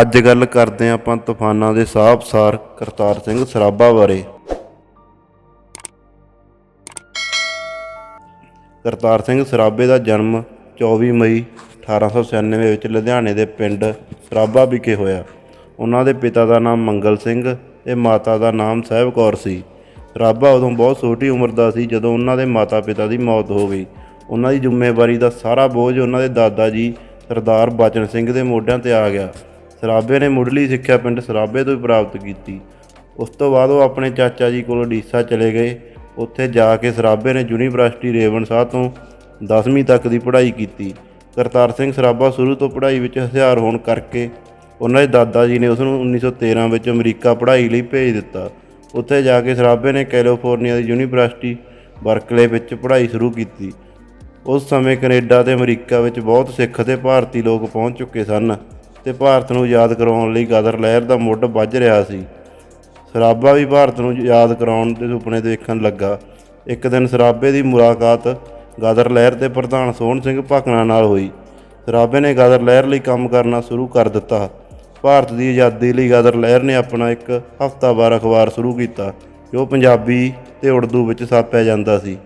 ਅੱਜ ਗੱਲ ਕਰਦੇ ਹਾਂ ਆਪਾਂ ਤੂਫਾਨਾਂ ਦੇ ਸਾਹਬਸਾਰ ਕਰਤਾਰ ਸਿੰਘ ਸਰਾਭਾ ਬਾਰੇ। ਕਰਤਾਰ ਸਿੰਘ ਸਰਾਭੇ ਦਾ ਜਨਮ 24 ਮਈ 1896 ਵਿੱਚ ਲੁਧਿਆਣੇ ਦੇ ਪਿੰਡ ਸਰਾਭਾ ਵਿਖੇ ਹੋਇਆ। ਉਹਨਾਂ ਦੇ ਪਿਤਾ ਦਾ ਨਾਮ ਮੰਗਲ ਸਿੰਘ ਤੇ ਮਾਤਾ ਦਾ ਨਾਮ ਸਾਹਿਬ ਕੌਰ ਸੀ। ਸਰਾਭਾ ਉਦੋਂ ਬਹੁਤ ਛੋਟੀ ਉਮਰ ਦਾ ਸੀ ਜਦੋਂ ਉਹਨਾਂ ਦੇ ਮਾਤਾ-ਪਿਤਾ ਦੀ ਮੌਤ ਹੋ ਗਈ। ਉਹਨਾਂ ਦੀ ਜ਼ਿੰਮੇਵਾਰੀ ਦਾ ਸਾਰਾ ਬੋਝ ਉਹਨਾਂ ਦੇ ਦਾਦਾ ਜੀ ਸਰਦਾਰ ਬਚਨ ਸਿੰਘ ਦੇ ਮੋਢਿਆਂ ਤੇ ਆ ਗਿਆ। ਸਰਾਭੇ ਨੇ ਮੁੱਢਲੀ ਸਿੱਖਿਆ ਪਿੰਡ ਸਰਾਭੇ ਤੋਂ ਹੀ ਪ੍ਰਾਪਤ ਕੀਤੀ। ਉਸ ਤੋਂ ਬਾਅਦ ਉਹ ਆਪਣੇ ਚਾਚਾ ਜੀ ਕੋਲ ਉੜੀਸਾ ਚਲੇ ਗਏ। ਉੱਥੇ ਜਾ ਕੇ ਸਰਾਭੇ ਨੇ ਯੂਨੀਵਰਸਿਟੀ ਰੇਵਨਸ਼ਾਹ ਤੋਂ 10ਵੀਂ ਤੱਕ ਦੀ ਪੜ੍ਹਾਈ ਕੀਤੀ। ਕਰਤਾਰ ਸਿੰਘ ਸਰਾਭਾ ਸ਼ੁਰੂ ਤੋਂ ਪੜ੍ਹਾਈ ਵਿੱਚ ਹੁਸ਼ਿਆਰ ਹੋਣ ਕਰਕੇ ਉਹਨਾਂ ਦੇ ਦਾਦਾ ਜੀ ਨੇ ਉਸ ਨੂੰ 1913 ਵਿੱਚ ਅਮਰੀਕਾ ਪੜ੍ਹਾਈ ਲਈ ਭੇਜ ਦਿੱਤਾ। ਉੱਥੇ ਜਾ ਕੇ ਸਰਾਭੇ ਨੇ ਕੈਲੀਫੋਰਨੀਆ ਦੀ ਯੂਨੀਵਰਸਿਟੀ ਬਰਕਲੇ ਵਿੱਚ ਪੜ੍ਹਾਈ ਸ਼ੁਰੂ ਕੀਤੀ। ਉਸ ਸਮੇਂ ਕੈਨੇਡਾ ਤੇ ਅਮਰੀਕਾ ਵਿੱਚ ਬਹੁਤ ਸਿੱਖ ਤੇ ਭਾਰਤੀ ਲੋਕ ਪਹੁੰਚ ਚੁੱਕੇ ਸਨ। ਤੇ ਭਾਰਤ ਨੂੰ ਯਾਦ ਕਰਾਉਣ ਲਈ ਗਦਰ ਲਹਿਰ ਦਾ ਮੁੱਢ ਵੱਜ ਰਿਹਾ ਸੀ। ਸਰਾਭਾ ਵੀ ਭਾਰਤ ਨੂੰ ਯਾਦ ਕਰਾਉਣ ਦੇ ਸੁਪਨੇ ਦੇਖਣ ਲੱਗਾ। ਇੱਕ ਦਿਨ ਸਰਾਭੇ ਦੀ ਮੁਲਾਕਾਤ ਗਦਰ ਲਹਿਰ ਦੇ ਪ੍ਰਧਾਨ ਸੋਹਣ ਸਿੰਘ ਭਕਨਾ ਨਾਲ ਹੋਈ। ਸਰਾਭੇ ਨੇ ਗਦਰ ਲਹਿਰ ਲਈ ਕੰਮ ਕਰਨਾ ਸ਼ੁਰੂ ਕਰ ਦਿੱਤਾ। ਭਾਰਤ ਦੀ ਆਜ਼ਾਦੀ ਲਈ ਗਦਰ ਲਹਿਰ ਨੇ ਆਪਣਾ ਇੱਕ ਹਫ਼ਤਾਵਾਰ ਅਖਬਾਰ ਸ਼ੁਰੂ ਕੀਤਾ, ਜੋ ਪੰਜਾਬੀ ਤੇ ਉਰਦੂ ਵਿੱਚ ਛਾਪਿਆ ਜਾਂਦਾ ਸੀ।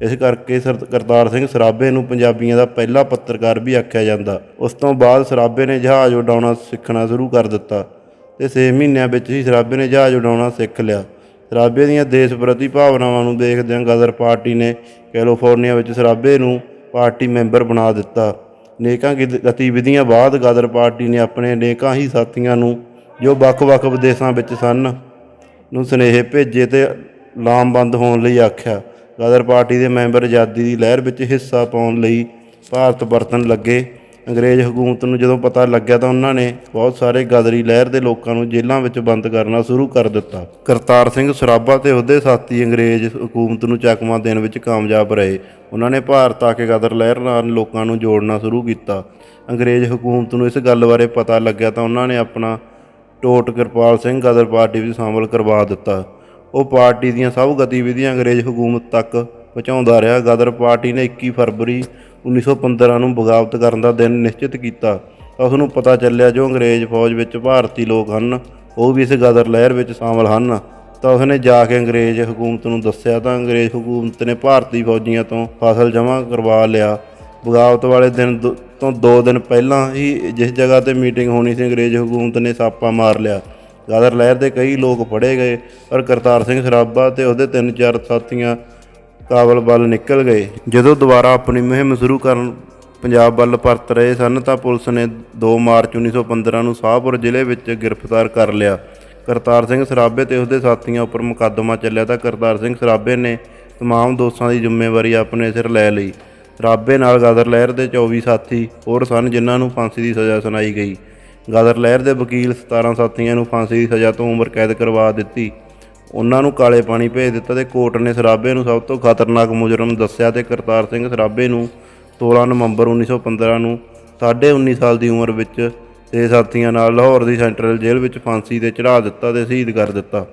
ਇਸ ਕਰਕੇ ਸਰ- ਕਰਤਾਰ ਸਿੰਘ ਸਰਾਭੇ ਨੂੰ ਪੰਜਾਬੀਆਂ ਦਾ ਪਹਿਲਾ ਪੱਤਰਕਾਰ ਵੀ ਆਖਿਆ ਜਾਂਦਾ। ਉਸ ਤੋਂ ਬਾਅਦ ਸਰਾਭੇ ਨੇ ਜਹਾਜ਼ ਉਡਾਉਣਾ ਸਿੱਖਣਾ ਸ਼ੁਰੂ ਕਰ ਦਿੱਤਾ ਤੇ 6 ਮਹੀਨਿਆਂ ਵਿੱਚ ਹੀ ਸਰਾਭੇ ਨੇ ਜਹਾਜ਼ ਉਡਾਉਣਾ ਸਿੱਖ ਲਿਆ। ਸਰਾਭੇ ਦੀਆਂ ਦੇਸ਼ ਪ੍ਰਤੀ ਭਾਵਨਾਵਾਂ ਨੂੰ ਦੇਖਦਿਆਂ ਗਦਰ ਪਾਰਟੀ ਨੇ ਕੈਲੀਫੋਰਨੀਆ ਵਿੱਚ ਸਰਾਭੇ ਨੂੰ ਪਾਰਟੀ ਮੈਂਬਰ ਬਣਾ ਦਿੱਤਾ। ਨੇਕਾਂ ਗਿਦ- ਗਤੀਵਿਧੀਆਂ ਬਾਅਦ ਗਦਰ ਪਾਰਟੀ ਨੇ ਆਪਣੇ ਨੇਕਾਂ ਹੀ ਸਾਥੀਆਂ ਨੂੰ, ਜੋ ਵੱਖ-ਵੱਖ ਵਿਦੇਸ਼ਾਂ ਵਿੱਚ ਸਨ, ਨੂੰ ਸੁਨੇਹੇ ਭੇਜੇ ਤੇ ਲਾਮਬੰਦ ਹੋਣ ਲਈ ਆਖਿਆ। ਗਦਰ ਪਾਰਟੀ ਦੇ ਮੈਂਬਰ ਆਜ਼ਾਦੀ ਦੀ ਲਹਿਰ ਵਿੱਚ ਹਿੱਸਾ ਪਾਉਣ ਲਈ ਭਾਰਤ ਵਰਤਣ ਲੱਗੇ। ਅੰਗਰੇਜ਼ ਹਕੂਮਤ ਨੂੰ ਜਦੋਂ ਪਤਾ ਲੱਗਿਆ ਤਾਂ ਉਹਨਾਂ ਨੇ ਬਹੁਤ ਸਾਰੇ ਗਦਰੀ ਲਹਿਰ ਦੇ ਲੋਕਾਂ ਨੂੰ ਜੇਲ੍ਹਾਂ ਵਿੱਚ ਬੰਦ ਕਰਨਾ ਸ਼ੁਰੂ ਕਰ ਦਿੱਤਾ। ਕਰਤਾਰ ਸਿੰਘ ਸਰਾਭਾ ਤੇ ਉਹਦੇ ਸਾਥੀ ਅੰਗਰੇਜ਼ ਹਕੂਮਤ ਨੂੰ ਚਕਮਾ ਦੇਣ ਵਿੱਚ ਕਾਮਯਾਬ ਰਹੇ। ਉਹਨਾਂ ਨੇ ਭਾਰਤ ਆ ਕੇ ਗਦਰ ਲਹਿਰ ਨਾਲ ਲੋਕਾਂ ਨੂੰ ਜੋੜਨਾ ਸ਼ੁਰੂ ਕੀਤਾ। ਅੰਗਰੇਜ਼ ਹਕੂਮਤ ਨੂੰ ਇਸ ਗੱਲ ਬਾਰੇ ਪਤਾ ਲੱਗਿਆ ਤਾਂ ਉਹਨਾਂ ਨੇ ਆਪਣਾ ਟੋਟ ਕਿਰਪਾਲ ਸਿੰਘ ਗਦਰ ਪਾਰਟੀ ਵਿੱਚ ਸ਼ਾਮਲ ਕਰਵਾ ਦਿੱਤਾ। ਉਹ ਪਾਰਟੀ ਦੀਆਂ ਸਭ ਗਤੀਵਿਧੀਆਂ ਅੰਗਰੇਜ਼ ਹਕੂਮਤ ਤੱਕ ਪਹੁੰਚਾਉਂਦਾ ਰਿਹਾ। ਗਦਰ ਪਾਰਟੀ ਨੇ 21 ਫਰਵਰੀ 1915 ਨੂੰ ਬਗਾਵਤ ਕਰਨ ਦਾ ਦਿਨ ਨਿਸ਼ਚਿਤ ਕੀਤਾ। ਤਾਂ ਉਸ ਨੂੰ ਪਤਾ ਚੱਲਿਆ, ਜੋ ਅੰਗਰੇਜ਼ ਫੌਜ ਵਿੱਚ ਭਾਰਤੀ ਲੋਕ ਹਨ, ਉਹ ਵੀ ਇਸ ਗਦਰ ਲਹਿਰ ਵਿੱਚ ਸ਼ਾਮਲ ਹਨ। ਤਾਂ ਉਸਨੇ ਜਾ ਕੇ ਅੰਗਰੇਜ਼ ਹਕੂਮਤ ਨੂੰ ਦੱਸਿਆ, ਤਾਂ ਅੰਗਰੇਜ਼ ਹਕੂਮਤ ਨੇ ਭਾਰਤੀ ਫੌਜੀਆਂ ਤੋਂ ਫਸਲ ਜਮ੍ਹਾਂ ਕਰਵਾ ਲਿਆ। ਬਗਾਵਤ ਵਾਲੇ ਦਿਨ ਦ- ਤੋਂ 2 ਦਿਨ ਪਹਿਲਾਂ ਹੀ ਜਿਸ ਜਗ੍ਹਾ ਤੇ ਮੀਟਿੰਗ ਹੋਣੀ ਸੀ, ਅੰਗਰੇਜ਼ ਹਕੂਮਤ ਨੇ ਛਾਪਾ ਮਾਰ ਲਿਆ। ਗਦਰ ਲਹਿਰ ਦੇ ਕਈ ਲੋਕ ਫੜੇ ਗਏ ਪਰ ਕਰਤਾਰ ਸਿੰਘ ਸਰਾਭਾ ਤੇ ਉਹਦੇ ਤਿੰਨ ਚਾਰ ਸਾਥੀਆਂ ਕਾਬਲ ਵੱਲ ਨਿਕਲ ਗਏ ਜਦੋਂ ਦੁਬਾਰਾ ਆਪਣੀ ਮੁਹਿੰਮ ਸ਼ੁਰੂ ਕਰਨ ਪੰਜਾਬ ਵੱਲ ਪਰਤ ਰਹੇ ਸਨ ਤਾਂ ਪੁਲਿਸ ਨੇ 2 ਮਾਰਚ 1915 ਨੂੰ ਸ਼ਾਹਪੁਰ ਜ਼ਿਲ੍ਹੇ ਵਿੱਚ ਗ੍ਰਿਫਤਾਰ ਕਰ ਲਿਆ ਕਰਤਾਰ ਸਿੰਘ ਸਰਾਭੇ ਤੇ ਉਸਦੇ ਸਾਥੀਆਂ ਉੱਪਰ ਮੁਕੱਦਮਾ ਚੱਲਿਆ ਤਾਂ ਕਰਤਾਰ ਸਿੰਘ ਸਰਾਭੇ ਨੇ तमाम ਦੋਸ਼ਾਂ ਦੀ ਜ਼ਿੰਮੇਵਾਰੀ ਆਪਣੇ ਸਿਰ ਲੈ ਲਈ ਸਰਾਭੇ ਨਾਲ ਗਦਰ ਲਹਿਰ ਦੇ 24 ਸਾਥੀ ਹੋਰ ਸਨ ਜਿਨ੍ਹਾਂ ਨੂੰ ਫਾਂਸੀ ਦੀ ਸਜ਼ਾ ਸੁਣਾਈ ਗਈ ਗਦਰ ਲਹਿਰ ਦੇ ਵਕੀਲ 17 ਸਾਥੀਆਂ ਨੂੰ ਫਾਂਸੀ ਦੀ ਸਜ਼ਾ ਤੋਂ ਉਮਰ ਕੈਦ ਕਰਵਾ ਦਿੱਤੀ। ਉਹਨਾਂ ਨੂੰ ਕਾਲੇ ਪਾਣੀ ਭੇਜ ਦਿੱਤਾ ਤੇ ਕੋਰਟ ਨੇ ਸਰਾਭੇ ਨੂੰ ਸਭ ਤੋਂ ਖਤਰਨਾਕ ਮੁਜਰਮ ਦੱਸਿਆ ਤੇ ਕਰਤਾਰ ਸਿੰਘ ਸਰਾਭੇ ਨੂੰ 16 ਨਵੰਬਰ 1915 ਨੂੰ 19.5 ਸਾਲ ਦੀ ਉਮਰ ਵਿੱਚ ਤੇ ਸਾਥੀਆਂ ਨਾਲ ਲਾਹੌਰ ਦੀ ਸੈਂਟਰਲ ਜੇਲ੍ਹ ਵਿੱਚ ਫਾਂਸੀ ਤੇ ਚੜ੍ਹਾ ਦਿੱਤਾ ਤੇ ਸ਼ਹੀਦ ਕਰ ਦਿੱਤਾ।